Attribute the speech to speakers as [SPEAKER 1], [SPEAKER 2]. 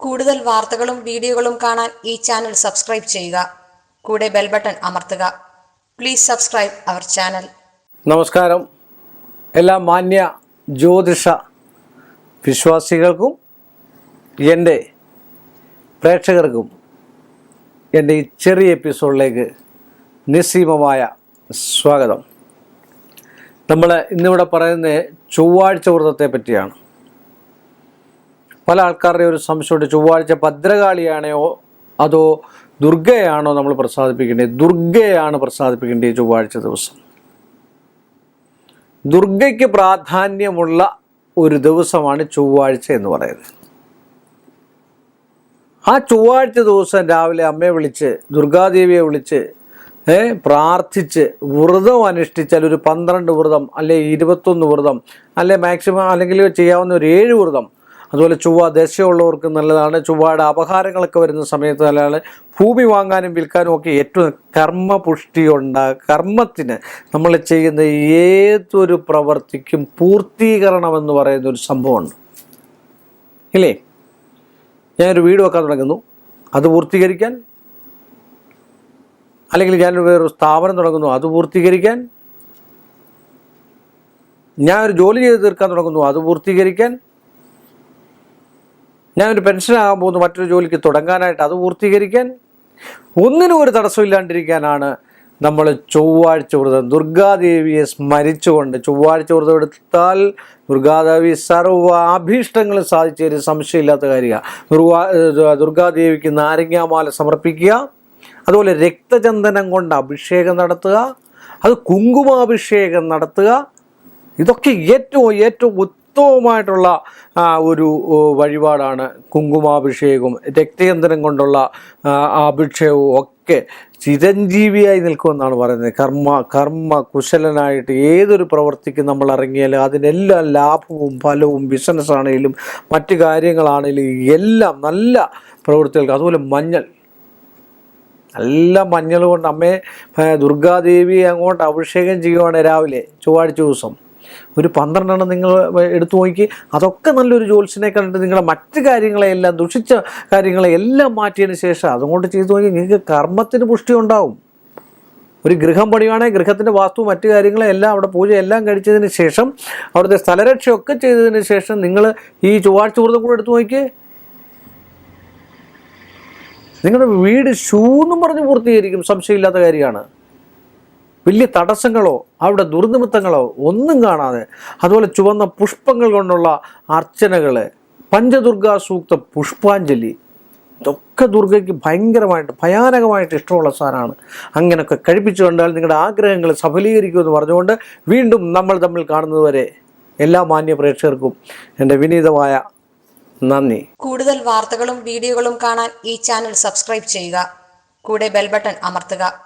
[SPEAKER 1] കൂടുതൽ വാർത്തകളും വീഡിയോകളും കാണാൻ ഈ ചാനൽ സബ്സ്ക്രൈബ് ചെയ്യുക. കൂടെ ബെൽ ബട്ടൺ അമർത്തുക. Please subscribe our channel.
[SPEAKER 2] നമസ്കാരം. എല്ലാ മാന്യ ജ്യോതിഷ വിശ്വാസികൾക്കും എന്റെ പ്രേക്ഷകർക്കും എന്റെ ഈ ചെറിയ എപ്പിസോഡിലേക്ക് നിസ്സീമമായ സ്വാഗതം. നമ്മൾ ഇന്നിവിടെ പറയുന്നത് ചൊവ്വാഴ്ച വ്രതത്തെ പറ്റിയാണ്. പല ആൾക്കാരുടെ ഒരു സംശയമുണ്ട്. ചൊവ്വാഴ്ച ഭദ്രകാളിയാണോ അതോ ദുർഗയാണോ നമ്മൾ പ്രസാദിപ്പിക്കേണ്ടത്? ദുർഗയാണ് പ്രസാദിപ്പിക്കേണ്ടത് ചൊവ്വാഴ്ച ദിവസം. ദുർഗയ്ക്ക് പ്രാധാന്യമുള്ള ഒരു ദിവസമാണ് ചൊവ്വാഴ്ച എന്ന് പറയുന്നത്. ആ ചൊവ്വാഴ്ച ദിവസം രാവിലെ അമ്മയെ വിളിച്ച് ദുർഗാദേവിയെ വിളിച്ച് പ്രാർത്ഥിച്ച് വ്രതം അനുഷ്ഠിച്ചാൽ ഒരു പന്ത്രണ്ട് വ്രതം അല്ലെ ഇരുപത്തൊന്ന് വ്രതം അല്ലെ മാക്സിമം അല്ലെങ്കിൽ ചെയ്യാവുന്ന ഒരു ഏഴ് വ്രതം അതുപോലെ ചൊവ്വ ദശയുള്ളവർക്ക് നല്ലതാണ്. ചൊവ്വയുടെ അപഹാരങ്ങളൊക്കെ വരുന്ന സമയത്ത് നല്ലതാണ്. ഭൂമി വാങ്ങാനും വിൽക്കാനും ഒക്കെ ഏറ്റവും കർമ്മപുഷ്ടി ഉണ്ടാകും കർമ്മത്തിന് നമ്മൾ ചെയ്യുന്ന ഏതൊരു പ്രവർത്തിക്കും പൂർത്തീകരണം എന്ന് പറയുന്ന ഒരു സംഭവമുണ്ട്. ഇല്ലേ? ഞാനൊരു വീട് വെക്കാൻ തുടങ്ങുന്നു. അത് പൂർത്തീകരിക്കാൻ അല്ലെങ്കിൽ ഞാനൊരു വേറൊരു സ്ഥാപനം തുടങ്ങുന്നു അത് പൂർത്തീകരിക്കാൻ ഞാൻ ഒരു ജോലി ചെയ്ത് തീർക്കാൻ തുടങ്ങുന്നു അത് പൂർത്തീകരിക്കാൻ ഞാൻ ഒരു പെൻഷനാകാൻ പോകുന്നു മറ്റൊരു ജോലിക്ക് തുടങ്ങാനായിട്ട് അത് പൂർത്തീകരിക്കാൻ ഒന്നിനും ഒരു തടസ്സമില്ലാണ്ടിരിക്കാനാണ് നമ്മൾ ചൊവ്വാഴ്ച വ്രതം. ദുർഗാദേവിയെ സ്മരിച്ചുകൊണ്ട് ചൊവ്വാഴ്ച വ്രതം എടുത്താൽ ദുർഗാദേവി സർവ അഭീഷ്ടങ്ങളും സാധിച്ചു തരും. സംശയമില്ലാത്ത കാര്യമാണ് ദുർഗാ ദുർഗാദേവിക്ക് നാരങ്ങാമാല സമർപ്പിക്കുക അതുപോലെ രക്തചന്ദനം കൊണ്ട് അഭിഷേകം നടത്തുക അത് കുങ്കുമാഭിഷേകം നടത്തുക. ഇതൊക്കെ ഏറ്റവും ഏറ്റവും ഉത്തമമായിട്ടുള്ള ഒരു വഴിപാടാണ് കുങ്കുമാഭിഷേകവും രക്തയന്ത്രം കൊണ്ടുള്ള അഭിഷേകവും ഒക്കെ ചിരഞ്ജീവിയായി നിൽക്കുമെന്നാണ് പറയുന്നത്. കർമ്മ കർമ്മ കുശലനായിട്ട് ഏതൊരു പ്രവർത്തിക്ക് നമ്മൾ ഇറങ്ങിയാലും അതിനെല്ലാം ലാഭവും ഫലവും ബിസിനസ് ആണെങ്കിലും മറ്റു കാര്യങ്ങളാണെങ്കിലും എല്ലാം നല്ല പ്രവൃത്തികൾക്ക്. അതുപോലെ മഞ്ഞൾ. നല്ല മഞ്ഞൾ കൊണ്ട് അമ്മയെ ദുർഗാദേവിയെ ദുർഗാദേവി അങ്ങോട്ട് അഭിഷേകം ചെയ്യുവാണ് രാവിലെ ചൊവ്വാഴ്ച ദിവസം. ഒരു പന്ത്രണ്ടെണ്ണം നിങ്ങൾ എടുത്തു നോക്കി. അതൊക്കെ നല്ലൊരു ജോത്സ്യനെ കണ്ടിട്ട് നിങ്ങളെ മറ്റു കാര്യങ്ങളെയെല്ലാം ദുഷിച്ച കാര്യങ്ങളെ എല്ലാം മാറ്റിയതിന് ശേഷം അതുകൊണ്ട് ചെയ്തു നോക്കി നിങ്ങൾക്ക് കർമ്മത്തിന് പുഷ്ടി ഉണ്ടാവും ഒരു ഗൃഹം പണിയുവാണെങ്കിൽ ഗൃഹത്തിന്റെ വാസ്തു മറ്റു കാര്യങ്ങളെല്ലാം അവിടെ പൂജ എല്ലാം കഴിച്ചതിന് ശേഷം അവിടുത്തെ സ്ഥലരക്ഷയൊക്കെ ചെയ്തതിന് ശേഷം നിങ്ങൾ ഈ ചൊവ്വാഴ്ച വ്രതം കൂടെ എടുത്തു നോക്കിയേ നിങ്ങളുടെ വീട് ശൂന്നും പറഞ്ഞ് പൂർത്തീകരിക്കും സംശയമില്ലാത്ത കാര്യമാണ്. വലിയ തടസ്സങ്ങളോ അവിടെ ദുർനിമിത്തങ്ങളോ ഒന്നും കാണാതെ അതുപോലെ ചുവന്ന പുഷ്പങ്ങൾ കൊണ്ടുള്ള അർച്ചനകൾ പഞ്ചദുർഗാ സൂക്ത പുഷ്പാഞ്ജലി ഇതൊക്കെ ദുർഗയ്ക്ക് ഭയങ്കരമായിട്ട് ഭയാനകമായിട്ട് ഇഷ്ടമുള്ള സാധനമാണ്. അങ്ങനെയൊക്കെ കഴിപ്പിച്ചു കണ്ടാൽ നിങ്ങളുടെ ആഗ്രഹങ്ങൾ സഫലീകരിക്കുമെന്ന് പറഞ്ഞുകൊണ്ട് വീണ്ടും നമ്മൾ തമ്മിൽ കാണുന്നതുവരെ എല്ലാ മാന്യ പ്രേക്ഷകർക്കും എന്റെ വിനീതമായ നന്ദി.
[SPEAKER 1] കൂടുതൽ വാർത്തകളും വീഡിയോകളും കാണാൻ ഈ ചാനൽ സബ്സ്ക്രൈബ് ചെയ്യുക. കൂടെ ബെൽ ബട്ടൺ അമർത്തുക.